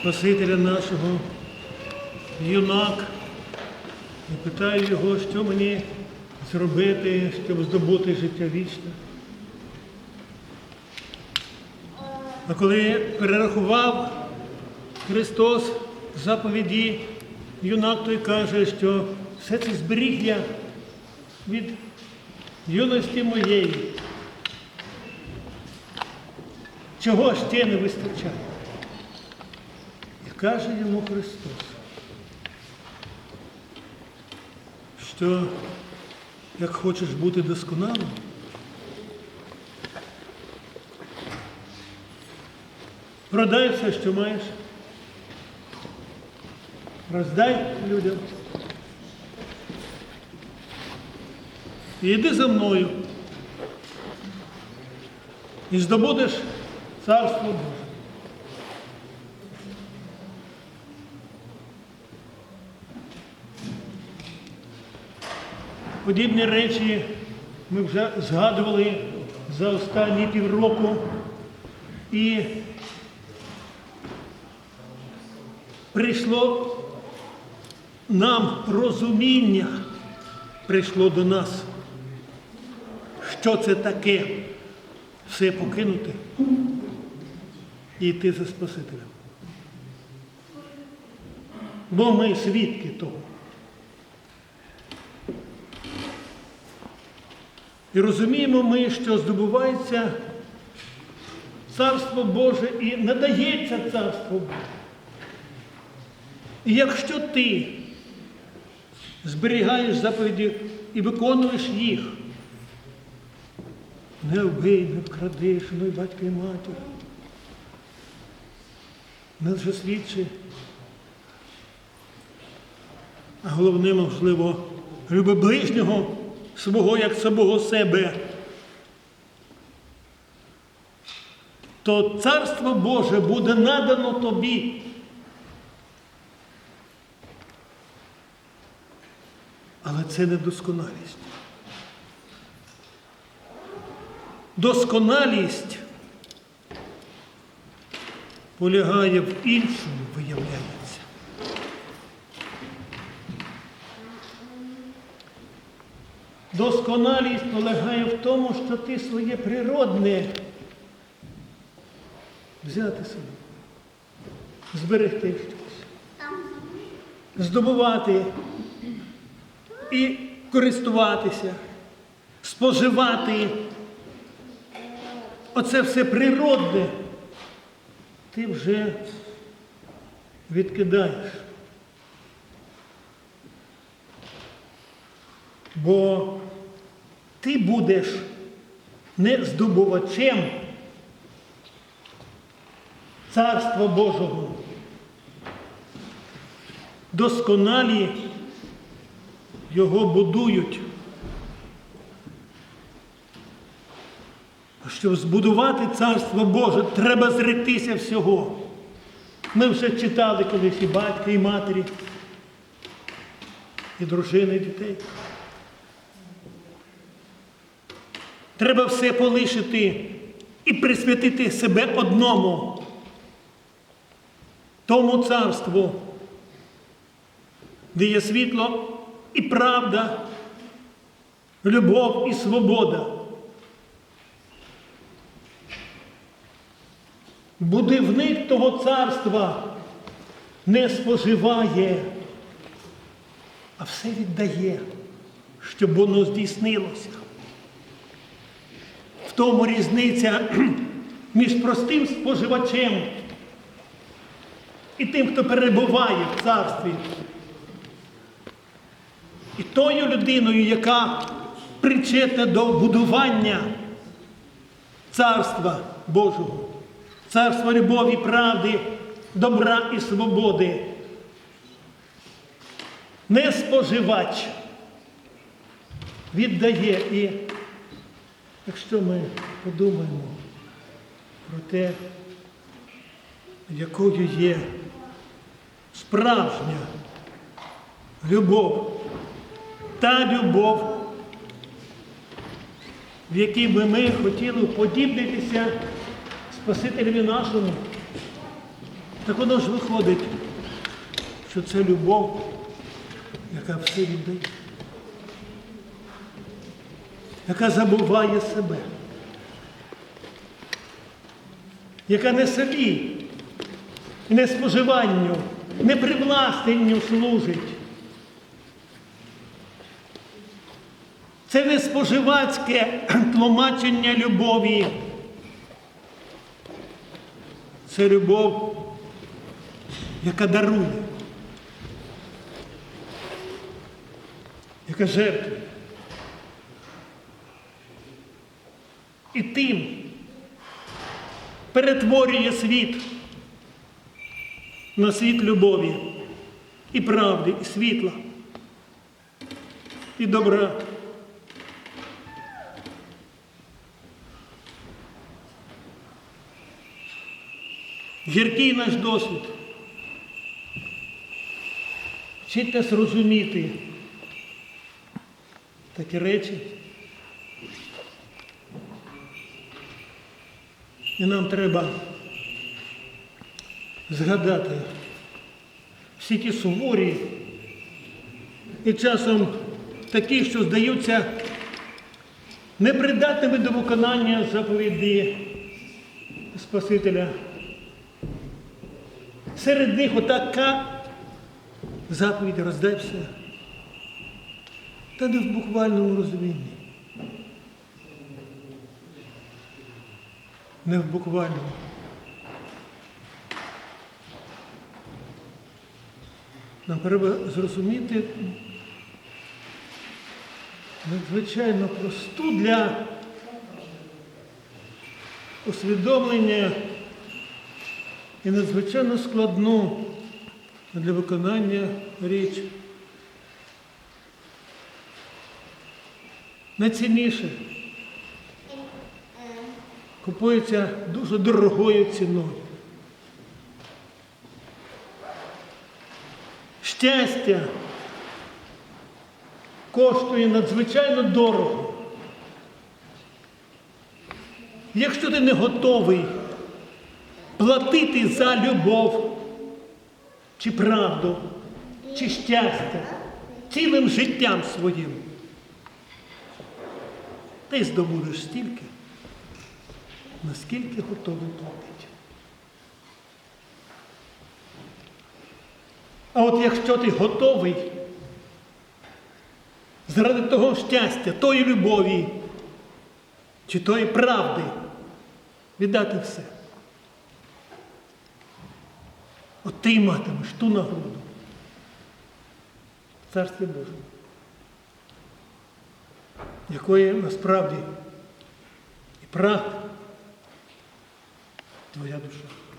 Спасителя нашого, юнак, і питаю його, що мені зробити, щоб здобути життя вічне. А коли перерахував Христос заповіді, юнак той каже, що все це зберіг я від юності моєї. Чого ще не вистачає? Каже йому Христос, що як хочеш бути досконалим, продай все, що маєш, роздай людям. І йди за мною. І здобудеш царство Боже. Подібні речі ми вже згадували за останні півроку. І прийшло нам розуміння, прийшло до нас, що це таке все покинути і йти за Спасителем. Бо ми свідки того. І розуміємо ми, що здобувається Царство Боже і надається Царство Боже. І якщо ти зберігаєш заповіді і виконуєш їх, не вбий, не вкради, шануй батька і матір, не лжесвідчи, а головне, можливо, люби ближнього свого як самого себе, то Царство Боже буде надано тобі. Але це не досконалість. Досконалість полягає в іншому, виявляється. Досконалість полягає в тому, що ти своє природне взяти собі, зберегти щось, здобувати і користуватися, споживати. Оце все природне, ти вже відкидаєш. Бо ти будеш не здобувачем Царства Божого. Досконалі його будують. Щоб збудувати Царство Боже, треба зректися всього. Ми вже читали колись і батька, і матері, і дружини, і дітей. Треба все полишити і присвятити себе одному, тому царству, де є світло і правда, любов і свобода. Будівник того царства не споживає, а все віддає, щоб воно здійснилося. Тому різниця між простим споживачем і тим, хто перебуває в царстві. І тою людиною, яка причетна до будування Царства Божого, царства любові, правди, добра і свободи. Не споживач віддає. І якщо ми подумаємо про те, якою є справжня любов, та любов, в якій би ми хотіли подібнитися Спасителеві нашому, Так воно ж виходить, що це любов, яка все віддає, яка забуває себе, яка не собі, не споживанню, не привласненню служить. Це не споживацьке тлумачення любові. Це любов, яка дарує, яка жертвує. І тим перетворює світ на світ любові і правди, і світла, і добра. Гіркий наш досвід. Вчить нас розуміти такі речі. І нам треба згадати всі ті суворі і часом такі, що здаються непридатними до виконання заповіді Спасителя. Серед них отака заповідь роздай все. Та не в буквальному розумінні. Не в буквальному. Нам треба зрозуміти надзвичайно просту для усвідомлення і надзвичайно складну для виконання річ. Найцінніше купується дуже дорогою ціною. Щастя коштує надзвичайно дорого. Якщо ти не готовий платити за любов, чи правду, чи щастя цілим життям своїм, ти здобудеш стільки, наскільки готовий платити. А от якщо ти готовий заради того щастя, тої любові, чи тої правди віддати все. От ти матимеш ту нагороду. в Царстві Божому. Якої насправді і прагне твоя душа.